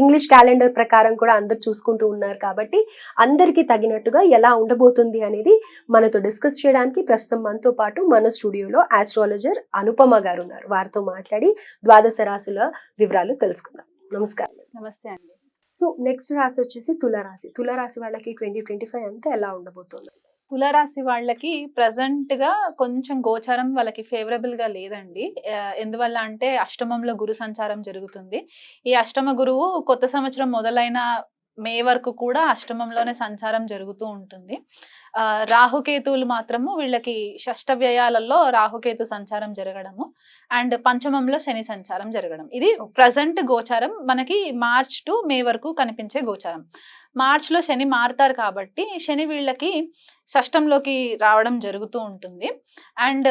English calendar ప్రకారం కూడా అందరు చూసుకుంటూ ఉన్నారు కాబట్టి అందరికీ తగినట్టుగా ఎలా ఉండబోతుంది అనేది మనతో డిస్కస్ చేయడానికి ప్రస్తుతం మనతో పాటు మన స్టూడియోలో ఆస్ట్రాలజర్ అనుపమ గారు ఉన్నారు. వారితో మాట్లాడి ద్వాదశ రాశుల వివరాలు తెలుసుకుందాం. నమస్కారం. నమస్తే అండి. సో నెక్స్ట్ రాశి వచ్చేసి తులారాశి. తులారాశి వాళ్ళకి ట్వంటీ ట్వంటీ ఫైవ్ అంతా ఎలా ఉండబోతుంది? తులారాశి వాళ్ళకి ప్రజెంట్గా కొంచెం గోచారం వాళ్ళకి ఫేవరబుల్గా లేదండి ఎందువల్ల అంటే అష్టమంలో గురు సంచారం జరుగుతుంది. ఈ అష్టమ గురువు కొత్త సంవత్సరం మొదలైన మే వరకు కూడా అష్టమంలోనే సంచారం జరుగుతూ ఉంటుంది. రాహుకేతువులు మాత్రము వీళ్ళకి షష్ట వ్యయాలలో రాహుకేతు సంచారం జరగడము అండ్ పంచమంలో శని సంచారం జరగడం. ఇది ప్రజెంట్ గోచారం. మనకి మార్చ్ టు మే వరకు కనిపించే గోచారం. మార్చ్లో శని మారుతారు కాబట్టి శని వీళ్ళకి షష్టంలోకి రావడం జరుగుతూ ఉంటుంది. అండ్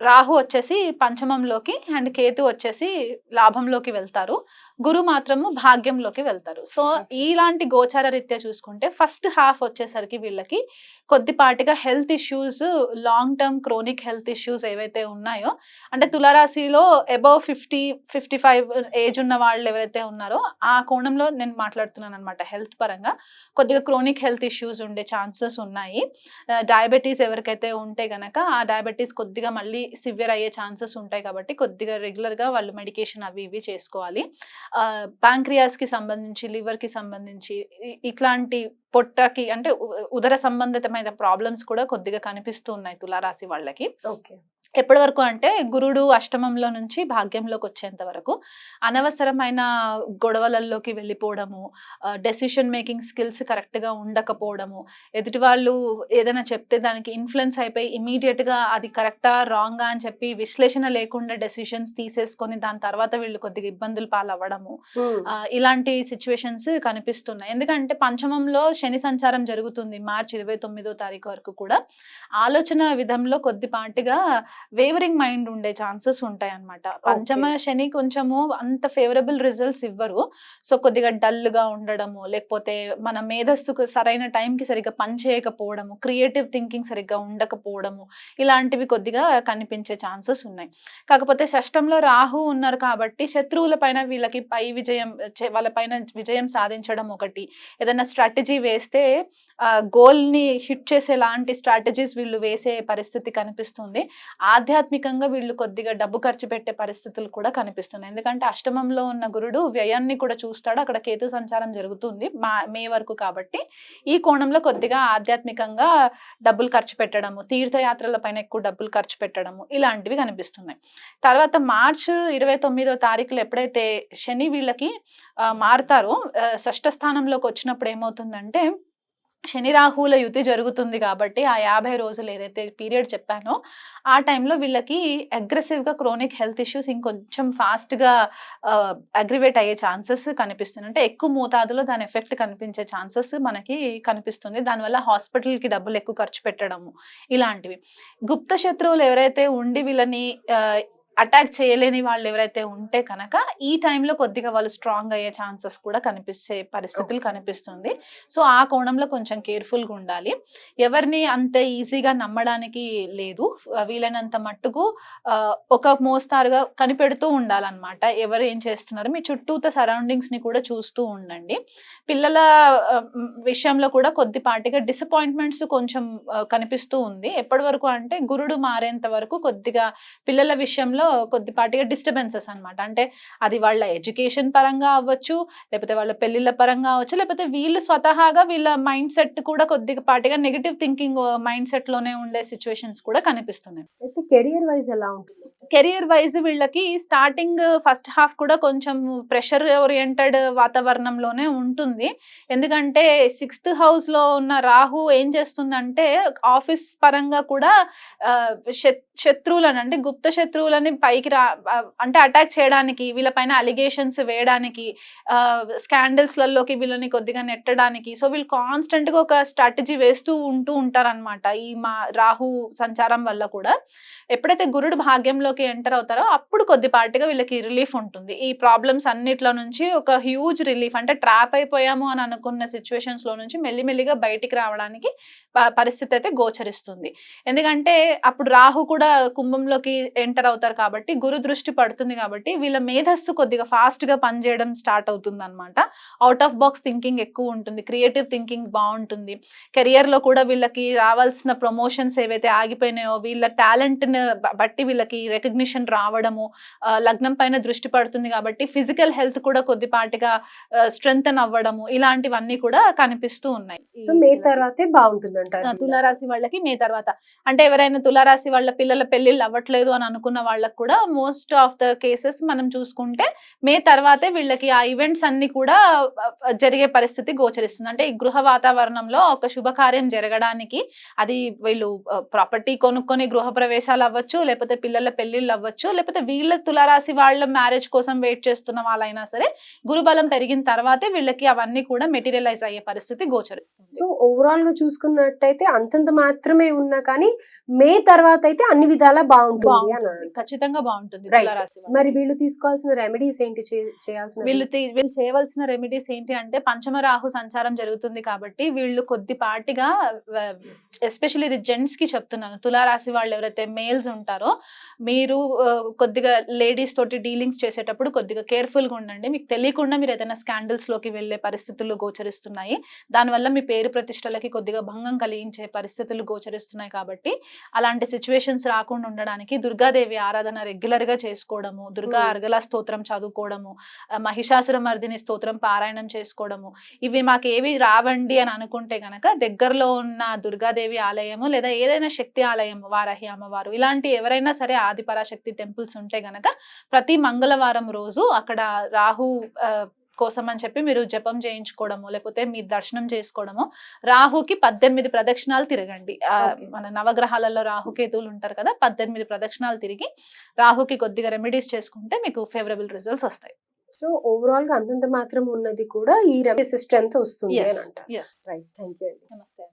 రాహు వచ్చేసి పంచమంలోకి అండ్ కేతు వచ్చేసి లాభంలోకి వెళ్తారు. గురు మాత్రము భాగ్యంలోకి వెళ్తారు. సో ఇలాంటి గోచార రీత్యా చూసుకుంటే ఫస్ట్ హాఫ్ వచ్చేసరికి వీళ్ళకి కొద్దిపాటిగా health issues long term chronic health issues ఏవైతే ఉన్నాయో అంటే తులారాశిలో above fifty fifty five age ఉన్న వాళ్ళు ఎవరైతే ఉన్నారో ఆ కోణంలో నేను మాట్లాడుతున్నాను అనమాట హెల్త్ పరంగా కొద్దిగా క్రోనిక్ హెల్త్ ఇష్యూస్ ఉండే ఛాన్సెస్ ఉన్నాయి. డయాబెటీస్ ఎవరికైతే ఉంటే గనక ఆ డయాబెటీస్ కొద్దిగా మళ్ళీ సివియర్ అయ్యే ఛాన్సెస్ ఉంటాయి కాబట్టి కొద్దిగా రెగ్యులర్గా వాళ్ళు మెడికేషన్ అవి ఇవి చేసుకోవాలి. ప్యాంక్రియాస్కి సంబంధించి లివర్కి సంబంధించి ఇట్లాంటి పొట్టకి అంటే ఉదర సంబంధితమైన ప్రాబ్లమ్స్ కూడా కొద్దిగా కనిపిస్తూ ఉన్నాయి తులారాశి వాళ్ళకి. ఓకే. ఎప్పటి వరకు అంటే గురుడు అష్టమంలో నుంచి భాగ్యంలోకి వచ్చేంత వరకు అనవసరమైన గొడవలలోకి వెళ్ళిపోవడము డెసిషన్ మేకింగ్ స్కిల్స్ కరెక్ట్గా ఉండకపోవడము ఎదుటి వాళ్ళు ఏదైనా చెప్తే దానికి ఇన్ఫ్లుయెన్స్ అయిపోయి ఇమీడియట్గా అది కరెక్టా రాంగా అని చెప్పి విశ్లేషణ లేకుండా డెసిషన్స్ తీసేసుకొని దాని తర్వాత వీళ్ళు కొద్దిగా ఇబ్బందులు పాలవ్వడము ఇలాంటి సిచ్యువేషన్స్ కనిపిస్తున్నాయి. ఎందుకంటే పంచమంలో శని సంచారం జరుగుతుంది మార్చి ఇరవై తొమ్మిదో తారీఖు వరకు కూడా. ఆలోచన విధంలో కొద్దిపాటిగా వేవరింగ్ మైండ్ ఉండే ఛాన్సెస్ ఉంటాయి అన్నమాట పంచమ శని కొంచెము అంత ఫేవరబుల్ రిజల్ట్స్ ఇవ్వరు. సో కొద్దిగా డల్గా ఉండడము లేకపోతే మన మేధస్సుకు సరైన టైంకి సరిగ్గా పని చేయకపోవడము క్రియేటివ్ థింకింగ్ సరిగ్గా ఉండకపోవడము ఇలాంటివి కొద్దిగా కనిపించే ఛాన్సెస్ ఉన్నాయి. కాకపోతే షష్టంలో రాహు ఉన్నారు కాబట్టి శత్రువుల పైన వీళ్ళకి పై విజయం వాళ్ళ పైన విజయం సాధించడం ఒకటి. ఏదైనా స్ట్రాటజీ వేస్తే గోల్ని హిట్ హిట్ చేసేలాంటి స్ట్రాటజీస్ వీళ్ళు వేసే పరిస్థితి కనిపిస్తుంది. ఆధ్యాత్మికంగా వీళ్ళు కొద్దిగా డబ్బు ఖర్చు పెట్టే పరిస్థితులు కూడా కనిపిస్తున్నాయి. ఎందుకంటే అష్టమంలో ఉన్న గురుడు వ్యయాన్ని కూడా చూస్తాడు. అక్కడ కేతు సంచారం జరుగుతుంది. మా మే వరకు కాబట్టి. ఈ కోణంలో కొద్దిగా ఆధ్యాత్మికంగా డబ్బులు ఖర్చు పెట్టడము తీర్థయాత్రల పైన ఎక్కువ డబ్బులు ఖర్చు పెట్టడము ఇలాంటివి కనిపిస్తున్నాయి. తర్వాత మార్చ్ ఇరవై తొమ్మిదో తారీఖులో ఎప్పుడైతే శని వీళ్ళకి మారుతారో షష్ఠ స్థానంలోకి వచ్చినప్పుడు ఏమవుతుందంటే శని రాహువుల యుతి జరుగుతుంది కాబట్టి ఆ యాభై రోజులు ఏదైతే పీరియడ్ చెప్పానో ఆ టైంలో వీళ్ళకి అగ్రెసివ్గా క్రోనిక్ హెల్త్ ఇష్యూస్ ఇంకొంచెం ఫాస్ట్గా అగ్రివేట్ అయ్యే ఛాన్సెస్ కనిపిస్తుంది అంటే ఎక్కువ మోతాదులో దాని ఎఫెక్ట్ కనిపించే ఛాన్సెస్ మనకి కనిపిస్తుంది. దానివల్ల హాస్పిటల్కి డబ్బులు ఎక్కువ ఖర్చు పెట్టడము ఇలాంటివి. గుప్త శత్రువులు ఎవరైతే ఉండి వీళ్ళని అటాక్ చేయలేని వాళ్ళు ఎవరైతే ఉంటే కనుక ఈ టైంలో కొద్దిగా వాళ్ళు స్ట్రాంగ్ అయ్యే ఛాన్సెస్ కూడా కనిపించే పరిస్థితులు కనిపిస్తుంది. సో ఆ కోణంలో కొంచెం కేర్ఫుల్గా ఉండాలి. ఎవరిని అంత ఈజీగా నమ్మడానికి లేదు. వీలైనంత మట్టుకు ఒక మోస్తారుగా కనిపెడుతూ ఉండాలన్నమాట. ఎవరు ఏం చేస్తున్నారు మీ చుట్టూత సరౌండింగ్స్ని కూడా చూస్తూ ఉండండి. పిల్లల విషయంలో కూడా కొద్దిపాటిగా డిసప్పాయింట్మెంట్స్ కొంచెం కనిపిస్తూ ఉంది. ఎప్పటి వరకు అంటే గురుడు మారేంత వరకు కొద్దిగా పిల్లల విషయంలో కొద్దిపాటిగా డిస్టర్బెన్సెస్ అనమాట అంటే అది వాళ్ళ ఎడ్యుకేషన్ పరంగా అవ్వచ్చు లేకపోతే వాళ్ళ పెళ్ళిళ్ళ పరంగా అవ్వచ్చు లేకపోతే వీళ్ళు స్వతహాగా వీళ్ళ మైండ్ సెట్ కూడా కొద్దిగా పాటిగా నెగిటివ్ థింకింగ్ మైండ్ సెట్లోనే ఉండే సిచ్యువేషన్స్ కూడా కనిపిస్తున్నాయి. అయితే కెరియర్ వైజ్ ఎలా ఉంటుంది? కెరియర్ వైజ్ వీళ్ళకి స్టార్టింగ్ ఫస్ట్ హాఫ్ కూడా కొంచెం ప్రెషర్ ఓరియంటెడ్ వాతావరణంలోనే ఉంటుంది. ఎందుకంటే సిక్స్త్ హౌస్లో ఉన్న రాహు ఏం చేస్తుందంటే ఆఫీస్ పరంగా కూడా శత్రువులను అంటే గుప్త శత్రువులని పైకి రా అంటే అటాక్ చేయడానికి వీళ్ళపైన అలిగేషన్స్ వేయడానికి స్కాండల్స్లలోకి వీళ్ళని కొద్దిగా నెట్టడానికి. సో వీళ్ళు కాన్స్టెంట్గా ఒక స్ట్రాటజీ వేస్తూ ఉంటూ ఉంటారన్నమాట ఈ మా రాహు సంచారం వల్ల కూడా. ఎప్పుడైతే గురుడు భాగ్యంలోకి ఎంటర్ అవుతారో అప్పుడు కొద్దిపాటిగా వీళ్ళకి రిలీఫ్ ఉంటుంది. ఈ ప్రాబ్లమ్స్ అన్నిట్లో నుంచి ఒక హ్యూజ్ రిలీఫ్ అంటే ట్రాప్ అయిపోయాము అని అనుకున్న సిచ్యువేషన్స్లో నుంచి మెల్లిమెల్లిగా బయటికి రావడానికి పరిస్థితి అయితే గోచరిస్తుంది. ఎందుకంటే అప్పుడు రాహు కూడా కుంభంలోకి ఎంటర్ అవుతారు కాబట్టి గురు దృష్టి పడుతుంది కాబట్టి వీళ్ళ మేధస్సు కొద్దిగా ఫాస్ట్గా పనిచేయడం స్టార్ట్ అవుతుంది అనమాట అవుట్ ఆఫ్ బాక్స్ థింకింగ్ ఎక్కువ ఉంటుంది. క్రియేటివ్ థింకింగ్ బాగుంటుంది. కెరియర్లో కూడా వీళ్ళకి రావాల్సిన ప్రమోషన్స్ ఏవైతే ఆగిపోయినాయో వీళ్ళ టాలెంట్ని బట్టి వీళ్ళకి రికగ్నిషన్ రావడము లగ్నం పైన దృష్టి పడుతుంది కాబట్టి ఫిజికల్ హెల్త్ కూడా కొద్దిపాటిగా స్ట్రెంగ్ అవ్వడము ఇలాంటివన్నీ కూడా కనిపిస్తూ ఉన్నాయి. సో మే తర్వాతే బాగుంటుంది తులారాశి వాళ్ళకి మే తర్వాత. అంటే ఎవరైనా తులారాశి వాళ్ళ పిల్లల పెళ్ళిళ్ళు అవ్వట్లేదు అని అనుకున్న వాళ్ళకి కూడా మోస్ట్ ఆఫ్ ద కేసెస్ మనం చూసుకుంటే మే తర్వాతే వీళ్ళకి ఆ ఈవెంట్స్ అన్ని కూడా జరిగే పరిస్థితి గోచరిస్తుంది. అంటే ఈ గృహ వాతావరణంలో ఒక శుభకార్యం జరగడానికి అది వీళ్ళు ప్రాపర్టీ కొనుక్కొని గృహ ప్రవేశాలు అవ్వచ్చు లేకపోతే పిల్లల పెళ్ళిళ్ళు అవ్వచ్చు లేకపోతే వీళ్ళ తులారాశి వాళ్ళ మ్యారేజ్ కోసం వెయిట్ చేస్తున్న వాళ్ళైనా సరే గురుబలం పెరిగిన తర్వాతే వీళ్ళకి అవన్నీ కూడా మెటీరియలైజ్ అయ్యే పరిస్థితి గోచరిస్తుంది. సో ఓవరాల్గా చూసుకున్నట్టయితే అంతంత మాత్రమే ఉన్నా కానీ మే తర్వాత అయితే అన్ని విధాలా బాగుంటుంది. ఖచ్చితంగా బాగుంటుంది. మరి వీళ్ళు తీసుకోవాల్సిన రెమెడీస్ ఏంటి చేయాల్సిన వీళ్ళు వీళ్ళు చేయవలసిన రెమెడీస్ ఏంటి అంటే పంచమ రాహు సంచారం జరుగుతుంది కాబట్టి వీళ్ళు కొద్దిపాటిగా ఎస్పెషల్లీ ఇది జెంట్స్కి చెప్తున్నాను. తులారాశి వాళ్ళు ఎవరైతే మేల్స్ ఉంటారో మీరు కొద్దిగా లేడీస్ తోటి డీలింగ్స్ చేసేటప్పుడు కొద్దిగా కేర్ఫుల్గా ఉండండి మీకు తెలియకుండా మీరు ఏదైనా స్కాండల్స్లోకి వెళ్ళే పరిస్థితులు గోచరిస్తున్నాయి దానివల్ల మీ పేరు ప్రతిష్టలకి కొద్దిగా భంగం కలిగించే పరిస్థితులు గోచరిస్తున్నాయి కాబట్టి అలాంటి సిచ్యువేషన్స్ రాకుండా ఉండడానికి దుర్గాదేవి ఆరాధన రెగ్యులర్గా చేసుకోవడము దుర్గా. అర్గల స్తోత్రం చదువుకోవడము మహిషాసుర మర్దిని స్తోత్రం పారాయణం చేసుకోవడము ఇవి మాకు ఏవి రావండి అని అనుకుంటే గనక దగ్గరలో ఉన్న దుర్గాదేవి ఆలయము లేదా ఏదైనా శక్తి ఆలయం వారాహి అమ్మవారు ఇలాంటి ఎవరైనా సరే ఆదిపరాశక్తి టెంపుల్స్ ఉంటే గనక ప్రతి మంగళవారం రోజు అక్కడ రాహు కోసం అని చెప్పి మీరు జపం చేయించుకోవడము లేకపోతే మీ దర్శనం చేసుకోవడము రాహుకి పద్దెనిమిది ప్రదక్షిణాలు తిరగండి. మన నవగ్రహాలలో రాహుకేతువులు ఉంటారు కదా పద్దెనిమిది ప్రదక్షిణాలు తిరిగి రాహుకి కొద్దిగా రెమెడీస్ చేసుకుంటే మీకు ఫేవరబుల్ రిజల్ట్స్ వస్తాయి. సో ఓవరాల్గా అంతంత మాత్రం ఉన్నది కూడా ఈ రెమెడీస్ స్ట్రెంత్ వస్తుంది రైట్ థ్యాంక్ యూ అండి. నమస్తే